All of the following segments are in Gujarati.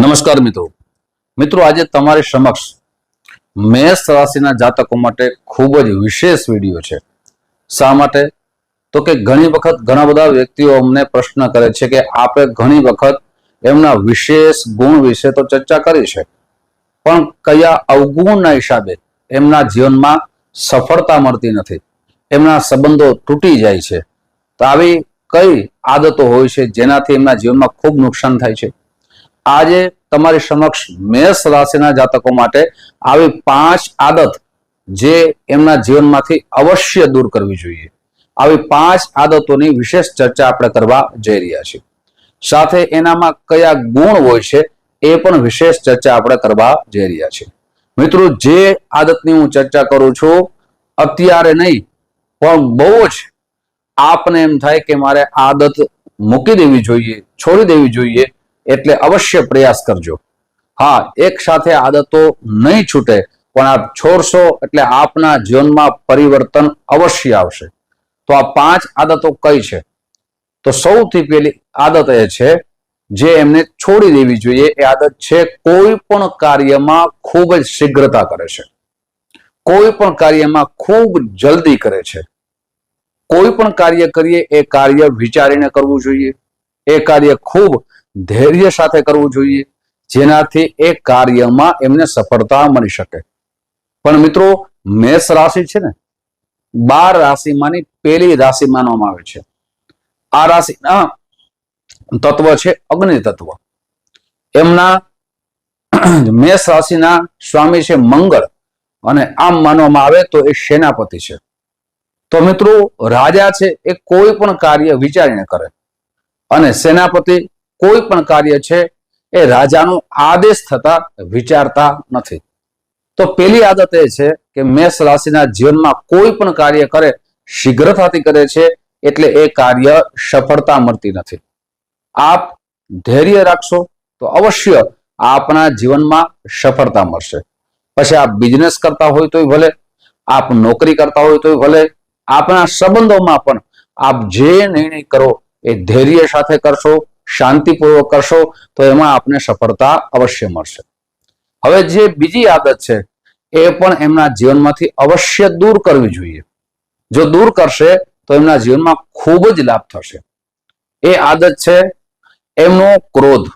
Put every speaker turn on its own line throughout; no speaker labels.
નમસ્કાર મિત્રો. મિત્રો, આજે તમારી સમક્ષ મેષ રાશિના જાતકો માટે ખૂબ જ વિશેષ વીડિયો છે. શા માટે? તો કે ઘણી વખત ઘણા બધા વ્યક્તિઓ અમને પ્રશ્ન કરે છે કે આપણે ઘણી વખત એમના વિશેષ ગુણ વિશે તો ચર્ચા કરી છે. પણ કયા અવગુણના હિસાબે એમના જીવનમાં સફળતા મળતી નથી? એમના સંબંધો તૂટી જાય છે. તો આવી કઈ આદતો હોય છે જેનાથી એમના જીવનમાં ખૂબ નુકસાન થાય છે? આજે તમારી સમક્ષ મેષ રાશિના જાતકો માટે આવી પાંચ આદત જે એમના જીવનમાંથી અવશ્ય દૂર કરવી જોઈએ. આવી પાંચ આદતોની વિશેષ ચર્ચા આપણે કરવા જઈ રહ્યા છીએ. સાથે એનામાં કયા ગુણ હોય છે એ પણ વિશેષ ચર્ચા આપણે કરવા જઈ રહ્યા છીએ. મિત્રો, જે આદતની હું ચર્ચા કરું છું, અત્યારે નહીં, પણ બહુ જ આપને એમ થાય કે મારે આદત મૂકી દેવી જોઈએ, છોડી દેવી જોઈએ એટલે અવશ્ય પ્રયાસ કરજો. હા, એક સાથે આદતો નહીં છૂટે, પણ આપ છોડશો એટલે આપના જીવનમાં પરિવર્તન અવશ્ય આવશે. તો આ પાંચ આદતો કઈ છે? તો સૌથી પહેલી આદત એ છે જે એમને છોડી દેવી જોઈએ. એ આદત છે કોઈ પણ કાર્યમાં ખૂબ જ શીઘ્રતા કરે છે. કોઈ પણ કાર્યમાં ખૂબ જલ્દી કરે છે. કોઈ પણ કાર્ય કરીએ, એ કાર્ય વિચારીને કરવું જોઈએ. એ કાર્ય ખૂબ ધૈર્ય સાથે કરવું જોઈએ, જેનાથી એ કાર્યમાં એમને સફળતા મળી શકે. પણ મિત્રો, મેષ રાશિ છે ને, બાર રાશિમાંની પેલી રાશિ માનવામાં આવે છે. આ રાશિના તત્વ છે અગ્નિ તત્વ. એમના મેષ રાશિના સ્વામી છે મંગળ, અને આમ માનવામાં આવે તો એ સેનાપતિ છે. તો મિત્રો, રાજા છે એ કોઈ પણ કાર્ય વિચારીને કરે. અને સેનાપતિ કોઈ પણ કાર્ય છે, એ રાજાનો આદેશ થતા વિચારતા નથી. તો પેલી આદત એ છે કે મેષ રાશિના જીવનમાં કોઈ પણ કાર્ય કરે, શીઘ્રતાથી કરે છે, એટલે એ કાર્ય સફળતા મળતી નથી. આપ ધૈર્ય રાખશો તો અવશ્ય આપના જીવનમાં સફળતા મળશે. પછી આપ બિઝનેસ કરતા હોય તોય ભલે, આપ નોકરી કરતા હોય તોય ભલે આપણા સંબંધોમાં પણ આપ જે નિર્ણય કરો એ ધૈર્ય સાથે કરશો શાંતિપૂર્વક કરશો તો એમાં આપને સફળતા અવશ્ય મળશે. હવે જે બીજી આદત છે, એ પણ એમના જીવનમાંથી અવશ્ય દૂર કરવી જોઈએ. જો દૂર કરશે, તો એમના જીવનમાં ખૂબ જ લાભ થશે. એ આદત છે, એમનો ક્રોધ.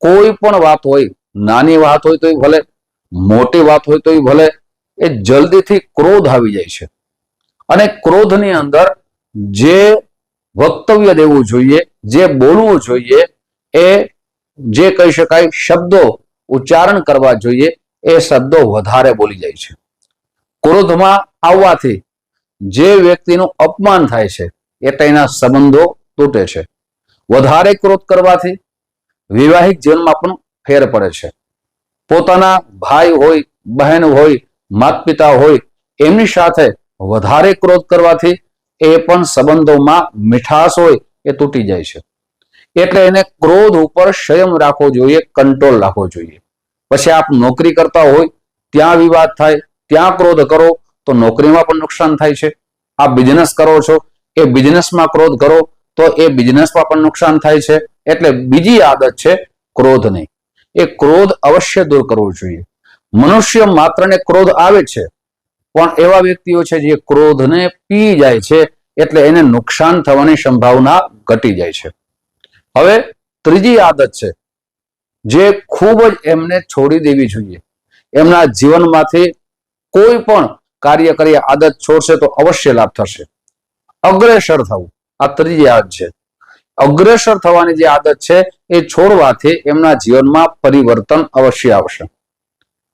કોઈ પણ વાત હોય, નાની વાત હોય તોય ભલે, મોટી વાત હોય તોય ભલે, એ જલ્દીથી ક્રોધ આવી જાય છે. અને ક્રોધની અંદર જે વક્તવ્ય દેવું જોઈએ, જે બોલવું જોઈએ, એ જે કહી શકાય શબ્દો ઉચ્ચારણ કરવા જોઈએ, એ શબ્દો વધારે બોલી જાય છે. ક્રોધમાં આવવાથી જે વ્યક્તિનું અપમાન થાય છે, એ એના સંબંધો તૂટે છે. વધારે ક્રોધ કરવાથી વિવાહિક જીવનમાં પણ ફેર પડે છે. પોતાના ભાઈ હોય, બહેન હોય માત પિતા હોય, એમની સાથે વધારે ક્રોધ કરવાથી એ પણ સંબંધોમાં મીઠાશ હોય એ તૂટી જાય છે. એટલે એને ક્રોધ ઉપર સંયમ રાખવો જોઈએ, કંટ્રોલ રાખવો જોઈએ. પછી આપ નોકરી કરતા હોય, ત્યાં વિવાદ થાય, ત્યાં ક્રોધ કરો, તો નોકરીમાં પણ નુકસાન થાય છે. આપ બિઝનેસ કરો છો, એ બિઝનેસમાં ક્રોધ કરો, તો એ બિઝનેસમાં પણ નુકસાન થાય છે. એટલે બીજી આદત છે ક્રોધ નહીં એ ક્રોધ અવશ્ય દૂર કરવો જોઈએ. મનુષ્ય માત્રને ક્રોધ આવે છે પણ એવા વ્યક્તિઓ છે જે ક્રોધને પી જાય છે, એટલે એને નુકસાન થવાની સંભાવના ઘટી જાય છે. હવે ત્રીજી આદત છે, જે ખૂબ જ એમને છોડી દેવી જોઈએ. એમના જીવનમાંથી કોઈ પણ કાર્ય કરી આદત છોડશે તો અવશ્ય લાભ થશે. અગ્રેસર થવું, આ ત્રીજી આદત છે. અગ્રેસર થવાની જે આદત છે, એ છોડવાથી એમના જીવનમાં પરિવર્તન અવશ્ય આવશે.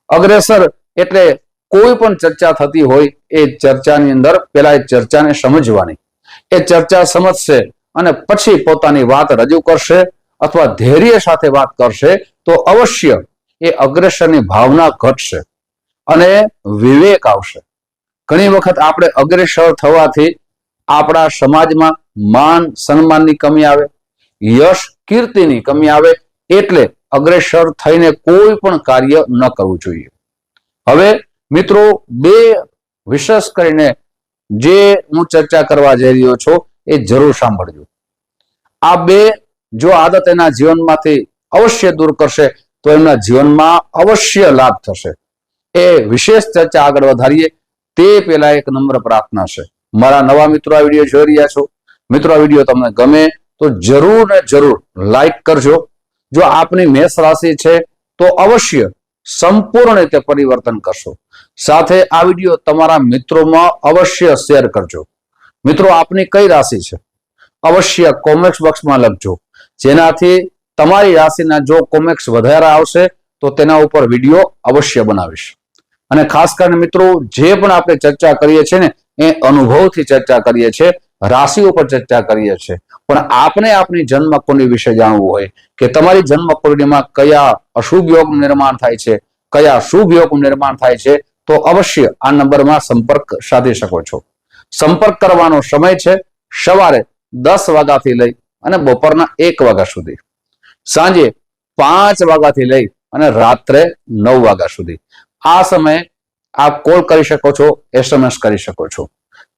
અગ્રેસર એટલે કોઈ પણ ચર્ચા થતી હોય એ ચર્ચાની અંદર પેલા એ ચર્ચાને સમજવાની. એ ચર્ચા સમજશે અને પછી પોતાની વાત રજૂ કરશે અથવા ધૈર્ય સાથે વાત કરશે તો અવશ્ય એ અગ્રેસરની ભાવના ઘટશે અને વિવેક આવશે. ઘણી વખત આપણે અગ્રેસર થવાથી આપણા સમાજમાં માન સન્માનની કમી આવે, યશ કીર્તિની કમી આવે એટલે અગ્રેસર થઈને કોઈ પણ કાર્ય ન કરવું જોઈએ. હવે મિત્રો, બે વિશેષ કરીને જે હું ચર્ચા કરવા જઈ રહ્યો છું, એ જરૂર સાંભળજો. આ બે જો આદત એના જીવનમાંથી અવશ્ય દૂર કરશે, તો એમના જીવનમાં અવશ્ય લાભ થશે. એ વિશેષ ચર્ચા આગળ વધારીએ, તે પહેલા એક નમ્ર પ્રાર્થના છે. મારા નવા મિત્રો આ વીડિયો જોઈ રહ્યા છો. મિત્રો, આ વીડિયો તમને ગમે, તો જરૂર ને જરૂર લાઈક કરજો. જો આપની મેષ રાશિ છે, તો અવશ્ય સંપૂર્ણ રીતે પરિવર્તન કરશો. સાથે આ વીડિયો તમારા મિત્રોમાં અવશ્ય શેર કરજો. મિત્રો, આપની કઈ રાશિ છે? અવશ્ય કોમેક્સ બોક્સમાં લખજો. જેનાથી તમારી રાશિના જો કોમેક્સ વધારે આવશે, તો તેના ઉપર વીડિયો અવશ્ય બનાવીશ. અને ખાસ કરીને મિત્રો, જે પણ આપણે ચર્ચા કરીએ છીએ ને, એ અનુભવથી ચર્ચા કરીએ છીએ રાશિ પર ચર્ચા કરીએ છીએ. પણ આપને આપની જન્મ કુંડળી વિશે જાણવું હોય કે તમારી જન્મ કુંડળીમાં કયા અશુભ યોગ નિર્માણ થાય છે, કયા શુભ યોગ નિર્માણ થાય છે, તો અવશ્ય આ નંબરમાં સંપર્ક સાધી શકો છો. સંપર્ક કરવાનો સમય છે સવારે દસ વાગ્યાથી લઈ અને બપોરના એક વાગ્યા સુધી. સાંજે પાંચ વાગ્યાથી લઈ અને રાત્રે નવ વાગ્યા સુધી. આ સમયે આપ કોલ કરી શકો છો, એસએમએસ કરી શકો છો.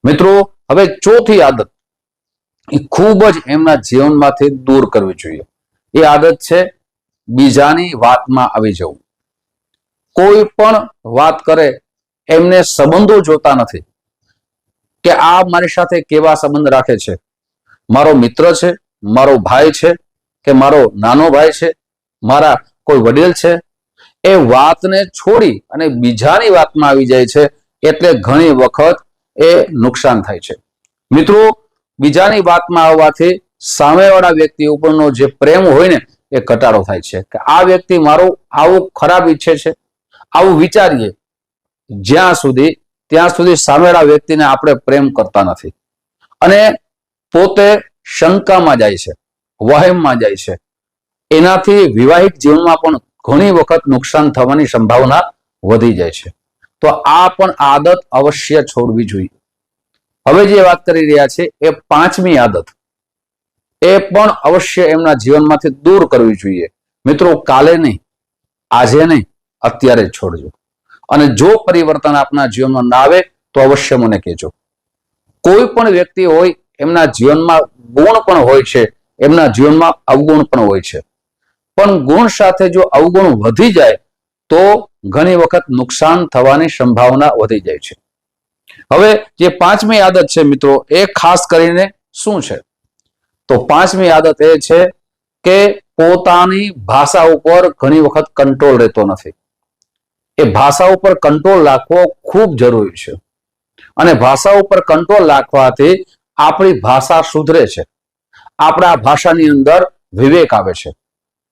મિત્રો, હવે ચોથી આદત. એ ખૂબ જ એમના જીવનમાંથી દૂર કરવી જોઈએ. એ આદત છે બીજાની વાતમાં આવી જવું. કોઈ પણ વાત કરે, એમને સંબંધો જોતા નથી. કે આ મારી સાથે કેવા સંબંધ રાખે છે? મારો મિત્ર છે, મારો ભાઈ છે, કે મારો નાનો ભાઈ છે, મારા કોઈ વડીલ છે? એ વાતને છોડી અને બીજાની વાતમાં આવી જાય છે. એટલે ઘણી વખત એ નુકસાન થાય છે. મિત્રો, બીજાની વાતમાં આવવાથી સામેવાળા વ્યક્તિ ઉપરનો જે પ્રેમ હોય ને, એ ઘટાડો થાય છે. કે આ વ્યક્તિ મારું આવું ખરાબ ઈચ્છે છે. આવું વિચારીએ, જ્યાં સુધી, ત્યાં સુધી સામેવાળા વ્યક્તિને આપણે પ્રેમ કરતા નથી. અને પોતે શંકામાં જાય છે, વહેમમાં જાય છે. એનાથી વિવાહિક જીવનમાં પણ ઘણી વખત નુકસાન થવાની સંભાવના વધી જાય છે. તો આ પણ આદત અવશ્ય છોડવી જોઈએ. હવે જે વાત કરી રહ્યા છે, એ પાંચમી આદત. એ પણ અવશ્ય એમના જીવનમાંથી દૂર કરવી જોઈએ. મિત્રો, કાલે નહીં, આજે નહીં, અત્યારે છોડજો. અને જો પરિવર્તન આપના જીવનમાં ના આવે, તો અવશ્ય મને કહેજો. કોઈ પણ વ્યક્તિ હોય, એમના જીવનમાં ગુણ પણ હોય છે, એમના જીવનમાં અવગુણ પણ હોય છે. પણ ગુણ સાથે જો અવગુણ વધી જાય, તો ઘણી વખત નુકસાન થવાની સંભાવના વધી જાય છે. હવે જે પાંચમી આદત છે મિત્રો, એ ખાસ કરીને શું છે? તો પાંચમી આદત એ છે કે પોતાની ભાષા ઉપર ઘણી વખત કંટ્રોલ રહેતો નથી. એ ભાષા ઉપર કંટ્રોલ રાખવો ખૂબ જરૂરી છે. અને ભાષા ઉપર કંટ્રોલ રાખવાથી આપણી ભાષા સુધરે છે. આપણા ભાષાની અંદર વિવેક આવે છે.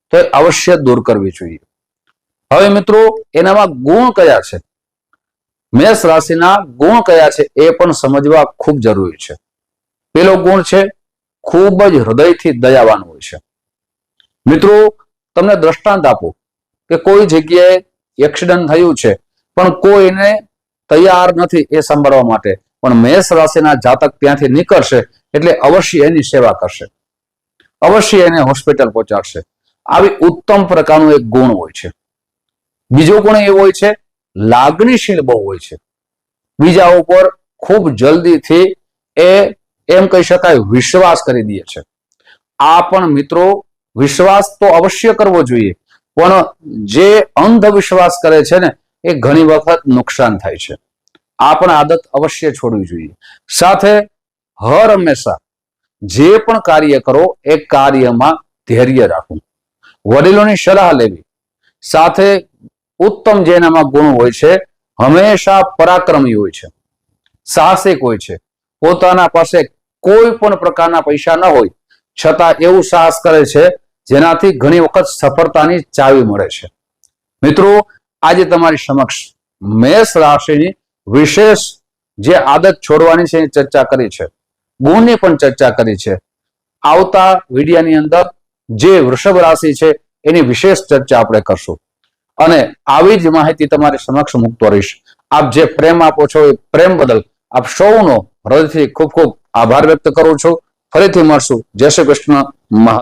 તો અવશ્ય દૂર કરવી જોઈએ. હવે મિત્રો, એનામાં ગુણ કયા છે? મેષ રાશિના ગુણ કયા છે એ પણ સમજવા ખૂબ જરૂરી છે. પેલો ગુણ છે, ખૂબ જ હૃદયથી દયાવાન હોય છે. મિત્રો, તમને દ્રષ્ટાંત આપો કે કોઈ જગ્યાએ એક્સિડન્ટ થયું છે, પણ કોઈને તૈયાર નથી એ સાંભળવા માટે. પણ મેષ રાશિના જાતક ત્યાંથી નીકળશે એટલે અવશ્ય એની સેવા કરશે. અવશ્ય એને હોસ્પિટલ પહોંચાડશે. આવી ઉત્તમ પ્રકારનું એક ગુણ હોય છે. બીજો ગુણ એવો હોય છે? લાગણીશીલ બહુ હોય છે. બીજા ઉપર ખૂબ જલ્દીથી એ એમ કહી શકાય વિશ્વાસ કરી દે છે. આ પણ મિત્રો વિશ્વાસ તો અવશ્ય કરવો જોઈએ, પણ જે અંધવિશ્વાસ કરે છે ને, એ ઘણી વખત નુકસાન થાય છે. આ પણ આદત અવશ્ય છોડવી જોઈએ. સાથે હર હંમેશા જે પણ કાર્ય કરો, એ કાર્યમાં ધૈર્ય રાખવું. વડીલોની સલાહ લેવી. સાથે ઉત્તમ જેનામાં ગુણ હોય છે, હંમેશા પરાક્રમી હોય છે, સાહસિક હોય છે. પોતાના પાસે કોઈ પણ પ્રકારના પૈસા ન હોય, છતાં એવું સાહસ કરે છે, જેનાથી ઘણી વખત સફળતાની ચાવી મળે છે. મિત્રો, આજે તમારી સમક્ષ મેષ રાશિની વિશેષ જે આદત છોડવાની છે એની ચર્ચા કરી છે. ગુણની પણ ચર્ચા કરી છે. આવતા વિડિયાની અંદર જે વૃષભ રાશિ છે, એની વિશેષ ચર્ચા આપણે કરશું. અને આવી જ માહિતી તમારી સમક્ષ મૂકતો રહીશ. આપ જે પ્રેમ આપો છો એ પ્રેમ બદલ આપ સૌનો હૃદયથી ખૂબ ખૂબ આભાર વ્યક્ત કરું છું. ફરીથી મળશું. જય શ્રી કૃષ્ણ. મહા